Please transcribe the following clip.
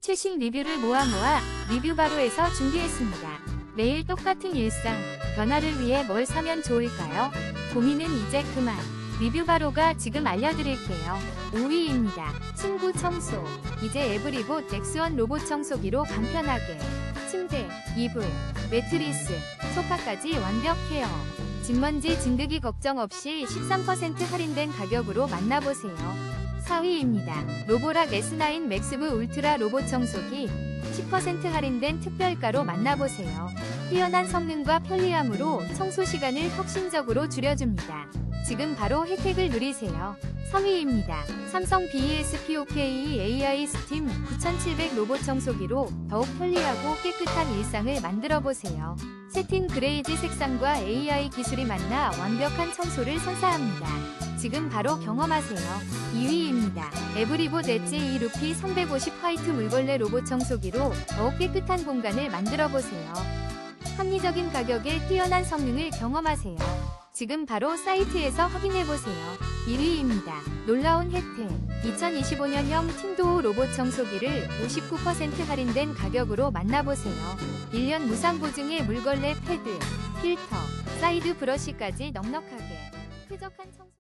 최신 리뷰를 모아 모아 리뷰바로에서 준비했습니다. 매일 똑같은 일상, 변화를 위해 뭘 사면 좋을까요? 고민은 이제 그만. 리뷰바로가 지금 알려드릴게요. 5위입니다. 침구 청소. 이제 에브리봇 넥스원 로봇 청소기로 간편하게. 침대, 이불, 매트리스, 소파까지 완벽 케어. 진먼지 진드기 걱정 없이 13% 할인된 가격으로 만나보세요. 4위입니다. 로보락 S9 맥스브 울트라 로봇 청소기 10% 할인된 특별가로 만나보세요. 뛰어난 성능과 편리함으로 청소 시간을 혁신적으로 줄여줍니다. 지금 바로 혜택을 누리세요. 3위입니다. 삼성 BESPOK AI 스팀 9700 로봇 청소기로 더욱 편리하고 깨끗한 일상을 만들어 보세요. 세틴 그레이지 색상과 AI 기술이 만나 완벽한 청소를 선사합니다. 지금 바로 경험하세요. 2위입니다. 에브리봇 엣지 2 루피 350 화이트 물걸레 로봇 청소기로 더욱 깨끗한 공간을 만들어 보세요. 합리적인 가격에 뛰어난 성능을 경험하세요. 지금 바로 사이트에서 확인해 보세요. 1위입니다. 놀라운 혜택. 2025년형 팀도우 로봇 청소기를 59% 할인된 가격으로 만나보세요. 1년 무상 보증의 물걸레 패드, 필터, 사이드 브러쉬까지 넉넉하게 쾌적한 청소